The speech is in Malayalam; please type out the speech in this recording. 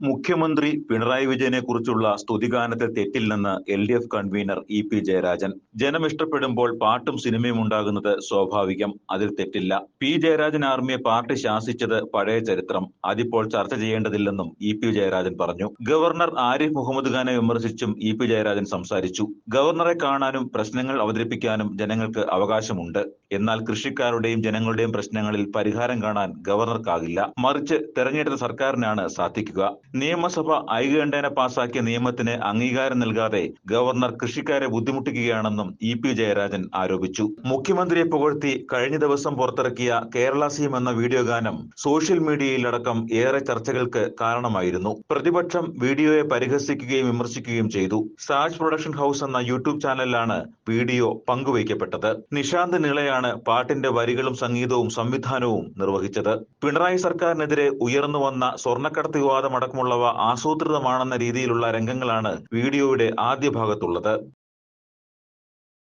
മുഖ്യമന്ത്രി പിണറായി വിജയനെ കുറിച്ചുള്ള സ്തുതിഗാനത്തിൽ തെറ്റില്ലെന്ന് L D F convener E P Jayarajan. ജനം ഇഷ്ടപ്പെടുമ്പോൾ പാട്ടും സിനിമയും ഉണ്ടാകുന്നത് സ്വാഭാവികം. അതിൽ തെറ്റില്ല. പി ജയരാജൻ ആർമിയെ പാർട്ടി ശാസിച്ചത് പഴയ ചരിത്രം. അതിപ്പോൾ ചർച്ച ചെയ്യേണ്ടതില്ലെന്നും ഇ പി ജയരാജൻ പറഞ്ഞു. ഗവർണർ ആരിഫ് മുഹമ്മദ് ഖാനെ വിമർശിച്ചും ഇ പി ജയരാജൻ സംസാരിച്ചു. ഗവർണറെ കാണാനും പ്രശ്നങ്ങൾ അവതരിപ്പിക്കാനും ജനങ്ങൾക്ക് അവകാശമുണ്ട്. എന്നാൽ കൃഷിക്കാരുടെയും ജനങ്ങളുടെയും പ്രശ്നങ്ങളിൽ പരിഹാരം കാണാൻ ഗവർണർക്കാകില്ല. മറിച്ച് തെരഞ്ഞെടുത്ത സർക്കാരിനാണ് സാധിക്കുക. നിയമസഭ ഐകകണ്ഠേന പാസാക്കിയ നിയമത്തിന് അംഗീകാരം നൽകാതെ ഗവർണർ കൃഷിക്കാരെ ബുദ്ധിമുട്ടിക്കുകയാണെന്നും ഇ പി ജയരാജൻ ആരോപിച്ചു. മുഖ്യമന്ത്രിയെ പുകഴ്ത്തി കഴിഞ്ഞ ദിവസം പുറത്തിറക്കിയ കേരള സീം എന്ന വീഡിയോ ഗാനം സോഷ്യൽ മീഡിയയിലടക്കം ഏറെ ചർച്ചകൾക്ക് കാരണമായിരുന്നു. പ്രതിപക്ഷം വീഡിയോയെ പരിഹസിക്കുകയും വിമർശിക്കുകയും ചെയ്തു. സാജ് പ്രൊഡക്ഷൻ ഹൌസ് എന്ന യൂട്യൂബ് ചാനലിലാണ് വീഡിയോ പങ്കുവയ്ക്കപ്പെട്ടത്. നിഷാന്ത് നിളയാണ് പാട്ടിന്റെ വരികളും സംഗീതവും സംവിധാനവും നിർവഹിച്ചത്. പിണറായി സർക്കാരിനെതിരെ ഉയർന്നു വന്ന സ്വർണക്കടത്ത് വിവാദം അടക്കമുള്ളവ ആസൂത്രിതമാണെന്ന രീതിയിലുള്ള രംഗങ്ങളാണ് വീഡിയോയുടെ ആദ്യ ഭാഗത്തുള്ളത്.